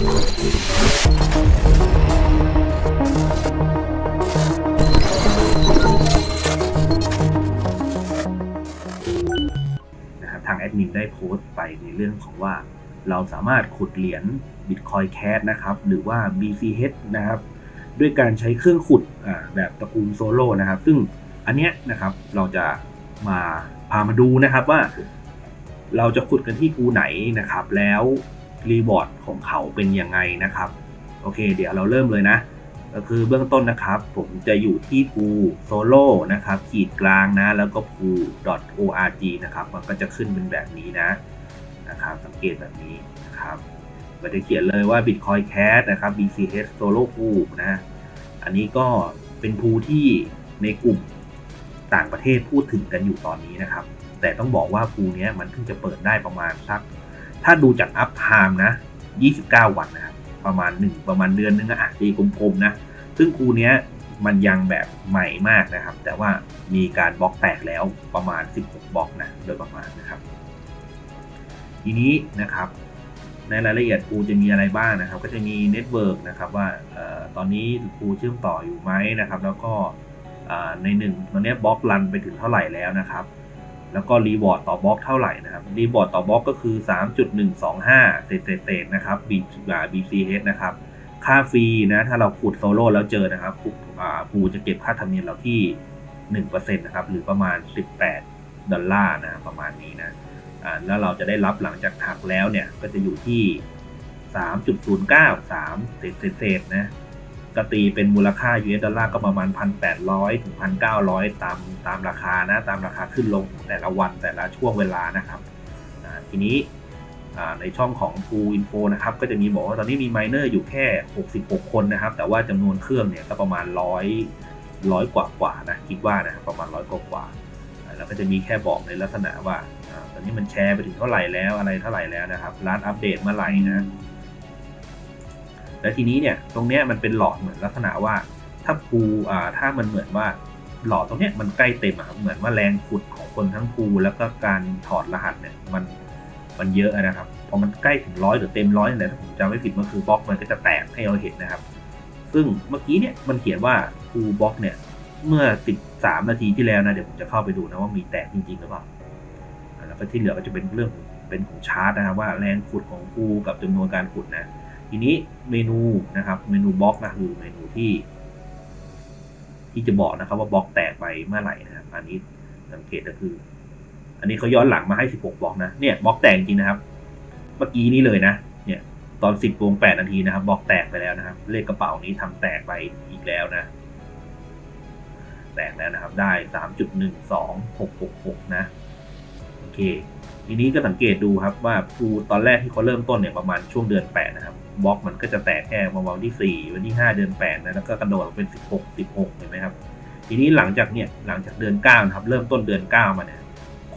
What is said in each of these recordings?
นะครับทางแอดมินได้โพสต์ไปในเรื่องของว่า เราสามารถขุดเหรียญ Bitcoin Cash นะครับ หรือว่า BCH นะครับ ด้วยการใช้เครื่องขุดแบบตระกูลโซโล่นะครับ ซึ่งอันเนี้ยนะครับเราจะมาพามาดูนะครับว่า เราจะขุดกันที่ภูไหนนะครับแล้ว รีบอร์ดของเขาเป็นยังไงนะครับ โอเค เดี๋ยวเราเริ่มเลยนะ ก็คือเบื้องต้นนะครับ ผมจะอยู่ที่ภูโซโล่นะครับ ขีดกลางนะ แล้วก็ภู .org นะครับ มันก็จะขึ้นเป็นแบบนี้นะนะครับ สังเกตแบบนี้นะครับมันจะเขียนเลยว่า Bitcoin Cash นะครับ BCH Solo Pool นะ อันนี้ก็เป็นภูที่ในกลุ่มต่างประเทศพูดถึงกันอยู่ตอนนี้นะครับ แต่ต้องบอกว่าภูนี้มันเพิ่งจะเปิดได้ประมาณสัก ถ้าดูจากอัพไทม์นะ 29 วันนะครับประมาณ 1 ประมาณเดือนนึงอะตีกลมๆนะ ซึ่งภูเนี้ยมันยังแบบใหม่มากนะครับ แต่ว่ามีการบล็อกแตกแล้วประมาณ 16 บล็อกนะโดยประมาณนะครับ ทีนี้นะครับ ในรายละเอียดภูจะมีอะไรบ้างนะครับ ก็จะมีเน็ตเวิร์กนะครับว่าออตอนนี้ภูเชื่อมต่ออยู่ไหมนะครับ แล้วก็ในหนึ่งตอนนี้บล็อกรันไปถึงเท่าไหร่แล้วนะครับ แล้วก็รีวอร์ดต่อบล็อกเท่าไหร่นะครับรีวอร์ดต่อบล็อกก็คือ 3.125 เศษเศษๆๆนะครับ B BCH นะครับ ค่าฟรีนะถ้าเราขุดโซโล่แล้วเจอนะครับภูอ่าภูจะเก็บค่าธรรมเนียมเราที่ 1%นะครับ หรือประมาณ 18 ดอลลาร์นะ ประมาณนี้นะแล้วเราจะได้รับหลังจากหักแล้วเนี่ย ก็จะอยู่ที่ 3.093 เศษเศษนะ ก็ตีเป็นมูลค่า US ดอลลาร์ก็ประมาณ 1,800 ถึง 1,900 ตามตามราคานะ ตามราคาขึ้นลงแต่ละวันแต่ละช่วงเวลานะครับทีนี้ในช่องของ Pool Info นะครับ ก็จะมีบอกว่าตอนนี้มีไมเนอร์อยู่แค่ 66 คนนะครับ แต่ว่าจำนวนเครื่องเนี่ยก็ประมาณ 100ร้อยกว่ากว่านะคิดว่านะครับประมาณร้อยกว่ากว่าแล้วก็จะมีแค่บอกในลักษณะว่าอ่าตอนนี้มันแชร์ไปถึงเท่าไหร่แล้วอะไรเท่าไหร่แล้วนะครับร้านอัปเดตเมื่อไหร่นะ แล้วทีนี้เนี่ยตรงเนี้ยมันเป็นหลอดเหมือนลักษณะว่า ถ้าภูอ่าถ้ามันเหมือนว่าหลอดตรงเนี้ยมันใกล้เต็มอะเหมือนว่าแรงขุดของคนทั้งภูแล้วก็การถอดรหัสเนี่ยมันมันเยอะนะครับพอมันใกล้ถึงร้อยหรือเต็มร้อยเนี่ยถ้าผมจำไม่ผิดมันคือบล็อกมันก็จะแตกให้เราเห็นนะครับ ซึ่งเมื่อกี้เนี่ยมันเขียนว่าภูบล็อกเนี่ยเมื่อ 13 นาทีที่แล้วนะเดี๋ยวผมจะเข้าไปดูนะว่ามีแตกจริงๆหรือเปล่าแล้วก็ที่เหลือก็จะเป็นเรื่องเป็นของชาร์ตนะครับว่าแรงขุดของภูกับจำนวนการขุดนะ ทีนี้เมนูนะครับ เมนูบล็อกนะคือเมนูที่ ที่จะบอกนะครับว่าบล็อกแตกไปเมื่อไหร่นะครับ อันนี้สังเกตก็คือ อันนี้เขาย้อนหลังมาให้ 16 บล็อกนะเนี่ยบล็อกแตกจริงนะครับ เมื่อกี้นี้เลยนะเนี่ยตอน 10โมง8นาทีนะครับบล็อกแตกไปแล้วนะครับ เลขกระเป๋านี้ทำแตกไปอีกแล้วนะแตกแล้วนะครับได้ 3.12666 นะ โอเค ทีนี้ก็สังเกตดูครับว่าภูตอนแรกที่เขาเริ่มต้นเนี่ยประมาณช่วงเดือน 8 นะครับบล็อกมันก็จะแตกแค่ประมาณวันที่ 4 วันที่ 5 เดือน 8 นะแล้วก็กระโดดเป็น 16 16เห็นไหมครับ ทีนี้หลังจากเนี่ยหลังจากเดือน9นะครับเริ่มต้นเดือน 9 มาเนี่ย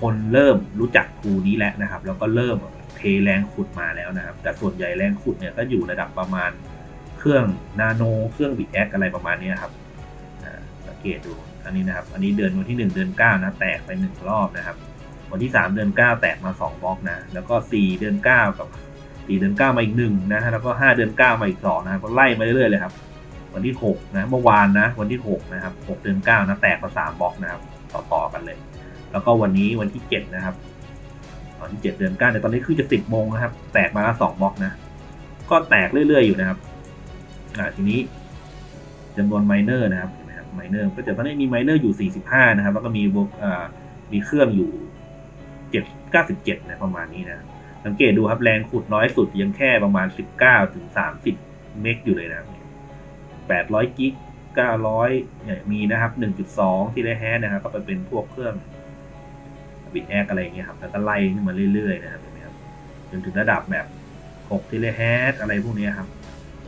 คนเริ่มรู้จักภูนี้แล้วนะครับ แล้วก็เริ่มเทแรงขุดมาแล้วนะครับ แต่ส่วนใหญ่แรงขุดเนี่ยก็อยู่ระดับประมาณเครื่องนาโนเครื่องบิแอคอะไรประมาณนี้ครับสังเกตดูอันนี้นะครับ อันนี้เดือนวันที่ 1 เดือน 9 นะแตกไปหนึ่งรอบนะครับ วันที่ 3 เดือน 9 แตกมา 2 บล็อกนะ แล้วก็ 4 เดือน 9 กับ 4 เดือน 9 มาอีกหนึ่งนะฮะแล้วก็ 5 เดือน 9 มาอีก2นะก็ไล่มาเรื่อยๆเลยครับ วันที่ 6 นะ เมื่อวานนะ วันที่ 6 นะครับ 6 เดือน 9 นะ แตกมา 3 บล็อกนะครับ ต่อๆกันเลย แล้วก็วันนี้วันที่ 7 นะครับวันที่7เดือน9เนี่ยตอนนี้คือจะ 10โมงนะครับ แตกมาแล้ว2บล็อกนะ ก็แตกเรื่อยๆอยู่นะครับ อ่า ทีนี้จำนวนไมเนอร์นะครับเห็นไมครับไมเนอร์ก็จะตอนนี้มีไมเนอร์อยู่ 45 นะครับ แล้วก็มีอ่ามีเครื่องอยู่ เจ็ดเก้าสิบเจ็ดนะประมาณนี้นะ สังเกตดูครับแรงขุดน้อยสุดยังแค่ประมาณสิบเก้าถึงสามสิบเมกอยู่เลยนะแปดร้อยกิกเก้าร้อยเนี่ยมีนะครับหนึ่งจุดสองที่ได้แฮนะครับ ก็ไปเป็นพวกเครื่องบิดแอคอะไรอย่างเงี้ยครับ แล้วก็ไล่ขึ้นมาเรื่อยๆนะครับเห็นไหมครับจนถึงระดับแบบหกทีเลแฮทอะไรพวกนี้ครับ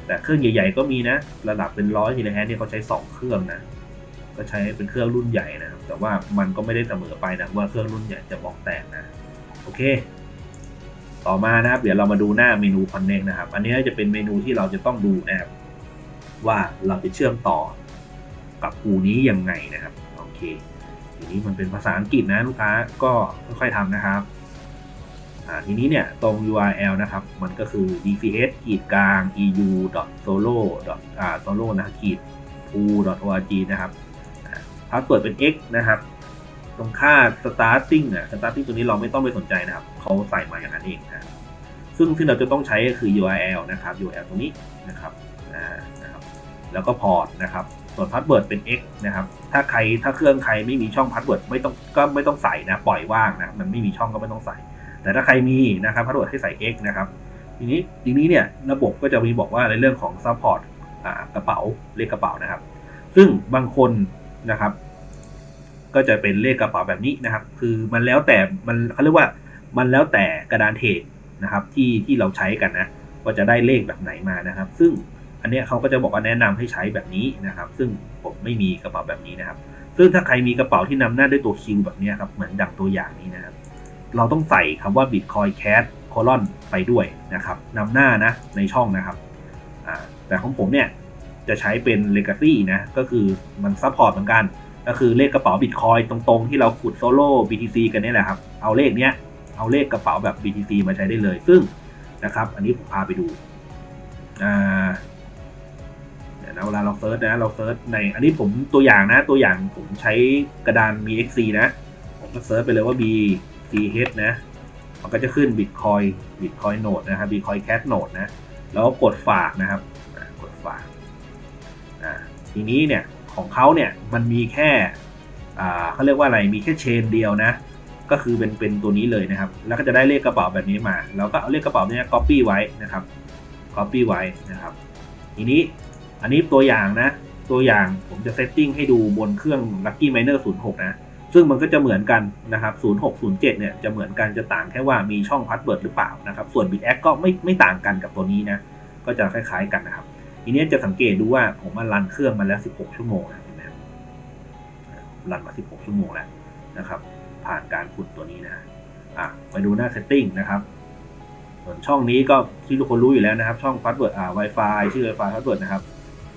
แต่เครื่องใหญ่ๆก็มีนะ ระดับเป็นร้อยทีเลแฮทเนี่ยเขาใช้สองเครื่องนะ ก็ใช้เป็นเครื่องรุ่นใหญ่นะครับ แต่ว่ามันก็ไม่ได้เสมอไปนะว่าเครื่องรุ่นใหญ่จะบอกแตกนะ โอเค ต่อมานะครับ เดี๋ยวเรามาดูหน้าเมนู Connect นะครับ อันนี้จะเป็นเมนูที่เราจะต้องดูนะครับว่าเราจะเชื่อมต่อกับปูนี้ยังไงนะครับ โอเคทีนี้มันเป็นภาษาอังกฤษนะลูกค้าก็ค่อยๆทำนะครับทีนี้เนี่ยตรง URL นะครับ มันก็คือ dcs ขีดกลาง eu solo solo นะขีด pool org นะครับ พาสเวิร์ดเป็น x นะครับ ตรงค่า starting อะ starting ตัวนี้เราไม่ต้องไปสนใจนะครับเขาใส่มาอย่างนั้นเองนะซึ่งที่เราจะต้องใช้ก็คือ URL นะครับ URL ตรงนี้นะครับอ่านะครับแล้วก็พอร์ตนะครับส่วนพาสเวิร์ดเป็น x นะครับ ถ้าใครถ้าเครื่องใครไม่มีช่องพาสเวิร์ดไม่ต้องก็ไม่ต้องใส่นะ ปล่อยว่างนะ มันไม่มีช่องก็ไม่ต้องใส่ แต่ถ้าใครมีนะครับพาสเวิร์ดให้ใส่ x นะครับ ทีนี้ทีนี้เนี่ยระบบก็จะมีบอกว่าในเรื่องของ support อ่ากระเป๋าเลขกระเป๋านะครับ ซึ่งบางคน นะครับ ก็จะเป็นเลขกระเป๋าแบบนี้นะครับ คือมันแล้วแต่มันเขาเรียกว่ามันแล้วแต่กระดานเทรดนะครับที่ที่เราใช้กันนะว่าจะได้เลขแบบไหนมานะครับ ซึ่งอันเนี้ยเขาก็จะบอกว่าแนะนำให้ใช้แบบนี้นะครับ ซึ่งผมไม่มีกระเป๋าแบบนี้นะครับ ซึ่งถ้าใครมีกระเป๋าที่นำหน้าด้วยตัวคิวแบบนี้ครับเหมือนดังตัวอย่างนี้นะครับ เราต้องใส่คำว่า Bitcoin Cash colon ไปด้วยนะครับนำหน้านะในช่องนะครับแต่ของผมเนี่ย จะใช้เป็น Legacy นะ ก็คือมันซัพพอร์ตเหมือนกัน ก็คือเลขกระเป๋า Bitcoin ตรงๆ ที่เราขุดโซโล่ BTC กันนี่แหละครับ เอาเลขเนี้ย เอาเลขกระเป๋าแบบ BTC มาใช้ได้เลย ซึ่งนะครับ อันนี้ผมพาไปดูอ่าเดี๋ยวนะเวลาเราเซิร์ชนะ เราเซิร์ชใน อันนี้ผมตัวอย่างนะ ตัวอย่างผมใช้กระดาน BXC นะ ผมก็เซิร์ชไปเลยว่า BCH นะ มันก็จะขึ้น Bitcoin Bitcoin Node นะครับ Bitcoin Cash Node นะ แล้วก็กดฝากนะครับ ทีนี้เนี่ยของเขาเนี่ยมันมีแค่เขาเรียกว่าอะไรมีแค่เชนเดียวนะ ก็คือเป็นเป็นตัวนี้เลยนะครับ แล้วก็จะได้เลขกระเป๋าแบบนี้มาเราก็เอาเลขกระเป๋าเนี้ย copy ไว้นะครับ copy ไว้นะครับ ทีนี้อันนี้ตัวอย่างนะ ตัวอย่างผมจะเซตติ้งให้ดูบนเครื่อง Lucky Miner 06 นะ ซึ่งมันก็จะเหมือนกันนะครับ0607 เนี่ยจะเหมือนกันจะต่างแค่ว่ามีช่องพาสเวิร์ดหรือเปล่านะครับ ส่วน BitX ก็ไม่ไม่ต่างกันกับตัวนี้นะ ก็จะคล้ายๆกันนะครับ ทีนี้จะสังเกตดูว่าผมมารันเครื่องมาแล้ว 16 ชั่วโมงนะเห็นไหมครับรันมา 16 ชั่วโมงแล้วนะครับ ผ่านการขุดตัวนี้นะอะไปดูหน้า setting นะครับ ส่วนช่องนี้ก็ที่ทุกคนรู้อยู่แล้วนะครับ ช่อง password อ่า Wi-Fi ชื่อ Wi-Fi password นะครับ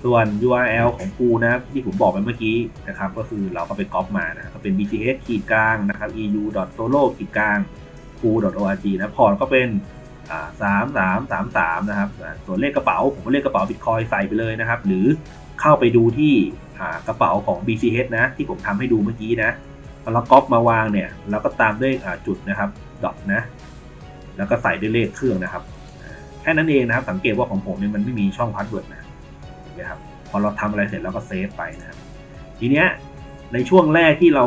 ส่วน URL ของกูนะครับที่ผมบอกไปเมื่อกี้นะครับ ก็คือเราก็ไปก๊อปมานะก็เป็น bth ขีดกลางนะครับ eu solo ขีดกลางกู org นะพอร์ตก็เป็น สามสามสามสามนะครับส่วนเลขกระเป๋าผมก็เลขกระเป๋า Bitcoin ใส่ไปเลยนะครับ หรือเข้าไปดูที่กระเป๋าของ BCH นะ ที่ผมทำให้ดูเมื่อกี้นะพอเราก๊อปมาวางเนี่ยเราก็ตามด้วยจุดนะครับดอทนะ แล้วก็ใส่ด้วยเลขเครื่องนะครับ แค่นั้นเองนะครับ สังเกตว่าของผมเนี่ยมันไม่มีช่องพาสเวิร์ดนะเห็นไหมครับพอเราทำอะไรเสร็จเราก็เซฟไปนะครับทีเนี้ยในช่วงแรกที่เรา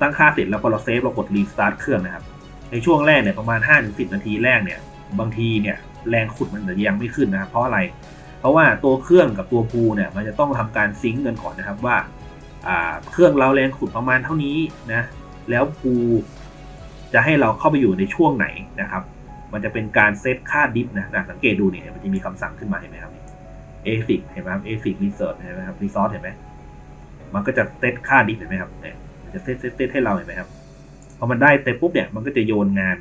ตั้งค่าเสร็จแล้วพอเราเซฟเรากดรีสตาร์ทเครื่องนะครับ ในช่วงแรกเนี่ยประมาณ 5-10 นาทีแรกเนี่ย บางทีเนี่ยแรงขุดมันจะยังไม่ขึ้นนะครับเพราะอะไร เพราะว่าตัวเครื่องกับตัวพูเนี่ยมันจะต้องทำการซิงก์กันก่อนนะครับว่าเครื่องเราแรงขุดประมาณเท่านี้นะแล้วพูจะให้เราเข้าไปอยู่ในช่วงไหนนะครับ มันจะเป็นการเซตค่าดิฟนะนะสังเกตดูเนี่ยมันจะมีคำสั่งขึ้นมาเห็นไหมครับ ASIC เห็นไหมครับ ASIC Research เห็นไหมครับ Resource เห็นไหมมันก็จะเซตค่าดิฟเห็นไหมครับเนี่ยมันจะเซตเซตเซตให้เราเห็นไหมครับ พอมันได้เสร็จปุ๊บเนี่ยมันก็จะโยนงาน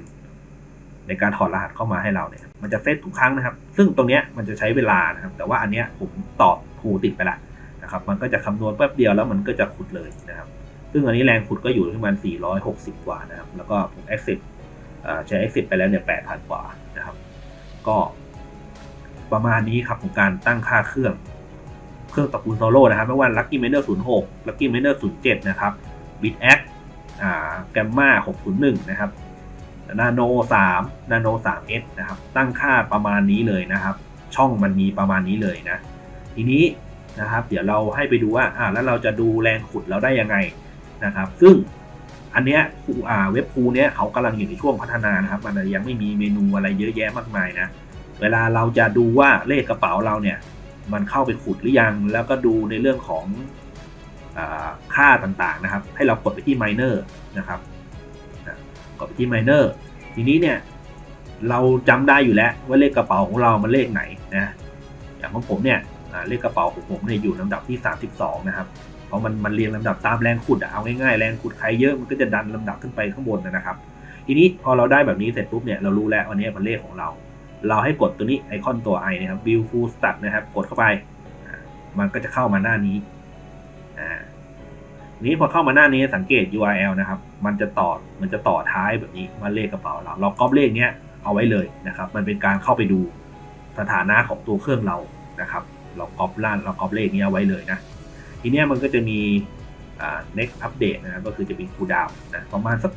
ในการถอดรหัสเข้ามาให้เราเนี่ย มันจะเซตทุกครั้งนะครับ ซึ่งตรงเนี้ยมันจะใช้เวลานะครับ แต่ว่าอันเนี้ยผมตอบผูติดไปละนะครับ มันก็จะคำนวณแป๊บเดียวแล้วมันก็จะขุดเลยนะครับ ซึ่งอันนี้แรงขุดก็อยู่ที่ประมาณ 460 กว่านะครับ แล้วก็ผม exit ใช้ exit ไปแล้วเนี่ย 8,000 กว่านะครับ ก็ประมาณนี้ครับของการตั้งค่าเครื่องเครื่องตระกูลโซโล่นะครับ ไม่ว่า Lucky Miner 06 Lucky Miner 07 นะครับ BitX BitX อ่า601 นะครับ Nano 3 Nano 3S นะครับ ตั้งค่าประมาณนี้เลยนะครับ ช่องมันมีประมาณนี้เลยนะ ทีนี้นะครับ เดี๋ยวเราให้ไปดูว่าอ่าแล้วเราจะดูแรงขุดเราได้ยังไงนะครับ ซึ่งอันเนี้ยอ่าเว็บพูเนี้ยเขากำลังอยู่ในช่วงพัฒนานะครับ มันยังไม่มีเมนูอะไรเยอะแยะมากมายนะ เวลาเราจะดูว่าเลขกระเป๋าเราเนี่ย มันเข้าไปขุดหรือยัง แล้วก็ดูในเรื่องของ ค่าต่างๆนะครับ ให้เรากดไปที่ miner นะครับกดไปที่ miner ทีนี้เนี่ยเราจำได้อยู่แล้วว่าเลขกระเป๋าของเรามันเลขไหนนะอย่างของผมเนี่ยเลขกระเป๋าของผมเนี่ยอยู่ลำดับที่ 32 นะครับ เพราะมันมันเรียงลำดับตามแรงขุดเอาง่ายๆแรงขุดใครเยอะมันก็จะดันลำดับขึ้นไปข้างบนนะครับ ทีนี้พอเราได้แบบนี้เสร็จปุ๊บเนี่ยเรารู้แล้ววันนี้มันเลขของเรา เราให้กดตัวนี้ไอคอนตัว i นะครับ view full stack นะครับ กดเข้าไป มันก็จะเข้ามาหน้านี้ นี้พอเข้ามาหน้านี้สังเกต URL นะครับ มันจะต่อ มันจะต่อท้ายแบบนี้มาเลขกระเป๋าเรา เราก๊อปเลขเนี้ยเอาไว้เลยนะครับ มันเป็นการเข้าไปดูสถานะของตัวเครื่องเรานะครับ เราก๊อปล่านเราก๊อปเลขเนี้ยไว้เลยนะ ทีเนี้ยมันก็จะมีอ่า next update นะครับ ก็คือจะมี cooldown นะประมาณสัก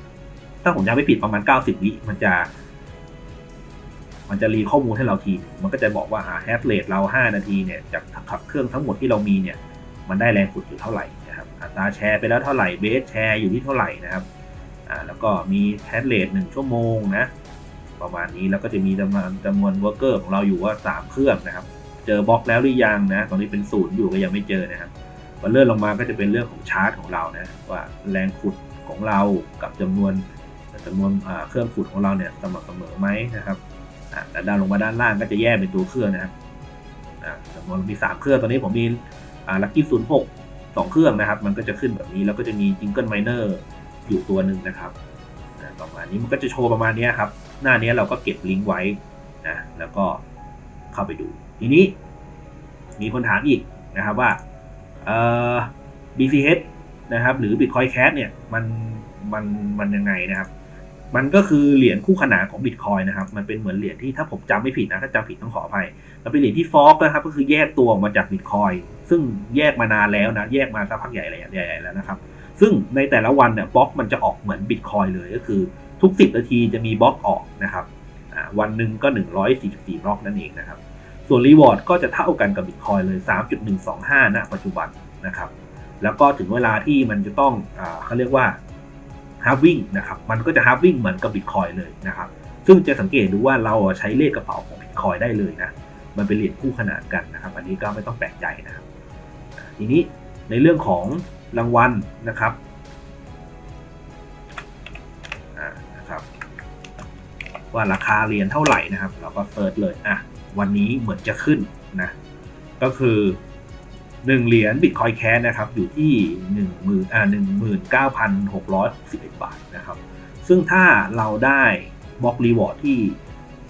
ถ้าผมจำไม่ผิดประมาณ 90 วิ มันจะ มันจะรีข้อมูลให้เราที มันก็จะบอกว่าแฮชเรทเรา 5 นาทีเนี่ย จากขับเครื่องทั้งหมดที่เรามีเนี่ย มันได้แรงขุดอยู่เท่าไหร่ อัตราแชร์ไปแล้วเท่าไหร่เบสแชร์อยู่ที่เท่าไหร่นะครับอ่าแล้วก็มีแฮชเรทหนึ่งชั่วโมงนะประมาณนี้แล้วก็จะมีจำนวนจำนวนเวิร์เกอร์ของเราอยู่ว่า 3 เครื่องนะครับ เจอบล็อกแล้วหรือยังนะตอนนี้เป็นศูนย์อยู่ก็ยังไม่เจอนะครับมันเลื่อนลงมาก็จะเป็นเรื่องของชาร์จของเรานะว่าแรงขุดของเรากับจำนวนจำนวนเครื่องขุดของเราเนี่ยสม่ำเสมอไหมนะครับอะแต่ด้านลงมาด้านล่างก็จะแยกเป็นตัวเครื่องนะครับอะจำนวนมี 3 เครื่องตอนนี้ผมมีอ่าลักกี้ศูนย์หก สองเครื่องนะครับ มันก็จะขึ้นแบบนี้แล้วก็จะมีจิงเกิลไมเนอร์อยู่ตัวหนึ่งนะครับอะประมาณนี้มันก็จะโชว์ประมาณนี้ครับ หน้านี้เราก็เก็บลิงก์ไว้นะแล้วก็เข้าไปดู ทีนี้มีคนถามอีกนะครับว่าเอ่อ BCH นะครับ หรือ Bitcoin Cash เนี่ยมันมันมันยังไงนะครับ มันก็คือเหรียญคู่ขนานของบิตคอยนะครับ มันเป็นเหมือนเหรียญที่ถ้าผมจำไม่ผิดนะ ถ้าจำผิดต้องขออภัยมันเป็นเหรียญที่ฟอกนะครับ ก็คือแยกตัวออกมาจากบิตคอยซึ่งแยกมานานแล้วนะ แยกมาสักพักใหญ่ใหญ่ๆแล้วนะครับ ซึ่งในแต่ละวันเนี่ยบล็อกมันจะออกเหมือนบิตคอยเลย ก็คือทุก 10 นาทีจะมีบล็อกออกนะครับ วันหนึ่งก็ 144 บล็อกนั่นเองนะครับ ส่วนรีวอร์ดก็จะเท่ากันกับบิตคอยเลย 3.125ณปัจจุบันนะครับ แล้วก็ถึงเวลาที่มันจะต้องอเขาเรียกว่า ฮาร์วิ่งนะครับมันก็จะฮาร์วิ่งเหมือนกับบิตคอยเลยนะครับซึ่งจะสังเกตดูว่าเราใช้เลขกระเป๋าของบิตคอยได้เลยนะมันเป็นเหรียญคู่ขนานกันนะครับอันนี้ก็ไม่ต้องแปลกใจนะครับทีนี้ในเรื่องของรางวัลนะครับอ่านะครับว่าราคาเหรียญเท่าไหร่นะครับ เราก็เซิร์ชเลยอะวันนี้เหมือนจะขึ้นนะก็คือ หนึ่งเหรียญบิตคอยแคสนะครับอยู่ที่หนึ่งหมื่นอ่าหนึ่งหมื่นเก้าพันหกร้อยสิบเอ็ดบาทนะครับ ซึ่งถ้าเราได้บล็อกรีวอร์ดที่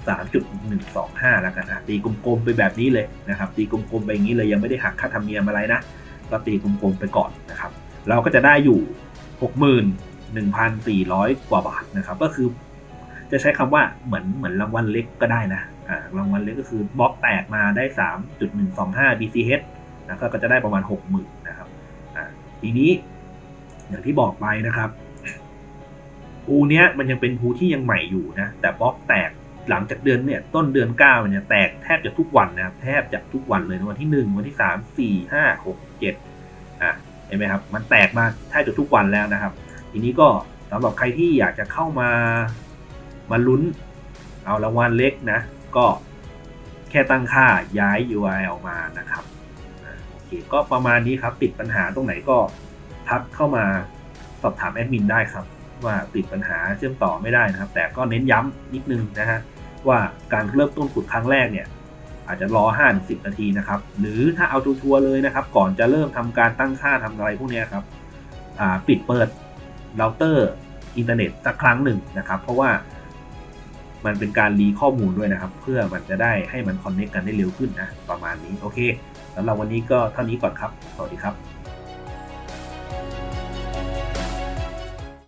สามจุดหนึ่งสองห้าแล้วกันอะตีกลมๆไปแบบนี้เลยนะครับ ตีกลมๆไปอย่างนี้เลยยังไม่ได้หักค่าธรรมเนียมอะไรนะก็ตีกลมๆไปก่อนนะครับ เราก็จะได้อยู่หกหมื่นหนึ่งพันสี่ร้อยกว่าบาทนะครับ ก็คือ จะใช้คำว่าเหมือนเหมือนรางวัลเล็กก็ได้นะอ่ารางวัลเล็กก็คือบล็อกแตกมาได้สามจุดหนึ่งสองห้า BCH นะก็จะได้ประมาณหกหมื่นนะครับอ่าทีนี้อย่างที่บอกไปนะครับภูเนี้ยมันยังเป็นภูที่ยังใหม่อยู่นะแต่บล็อกแตกหลังจากเดือนเนี่ยต้นเดือนเก้าเนี่ยแตกแทบจะทุกวันนะครับแทบจะทุกวันเลยวันที่หนึ่งวันที่สามสี่ห้าหกเจ็ดอะเห็นไหมครับมันแตกมาแทบจะทุกวันแล้วนะครับ ทีนี้ก็สำหรับใครที่อยากจะเข้ามามาลุ้นเอารางวัลเล็กนะ ก็แค่ตั้งค่าย้าย URL ออกมานะครับ ก็ประมาณนี้ครับติดปัญหาตรงไหนก็ทักเข้ามาสอบถามแอดมินได้ครับ ว่าติดปัญหาเชื่อมต่อไม่ได้นะครับ แต่ก็เน้นย้ำนิดนึงนะฮะว่าการเริ่มต้นขุดครั้งแรกเนี่ย อาจจะรอ5้าสินาทีนะครับ หรือถ้าเอาชัวร์เลยนะครับ ก่อนจะเริ่มทำการตั้งค่าทำอะไรพวกนี้ครับปิดเปิดเราเตอร์อินเทอร์เน็ตสักครั้งหนึ่งนะครับ เพราะว่ามันเป็นการรีข้อมูลด้วยนะครับ เพื่อมันจะได้ให้มันคอนเนคกันได้เร็วขึ้นนะ ประมาณนี้ โอเค สำหรับวันนี้ก็เท่านี้ก่อนครับ สวัสดีครับ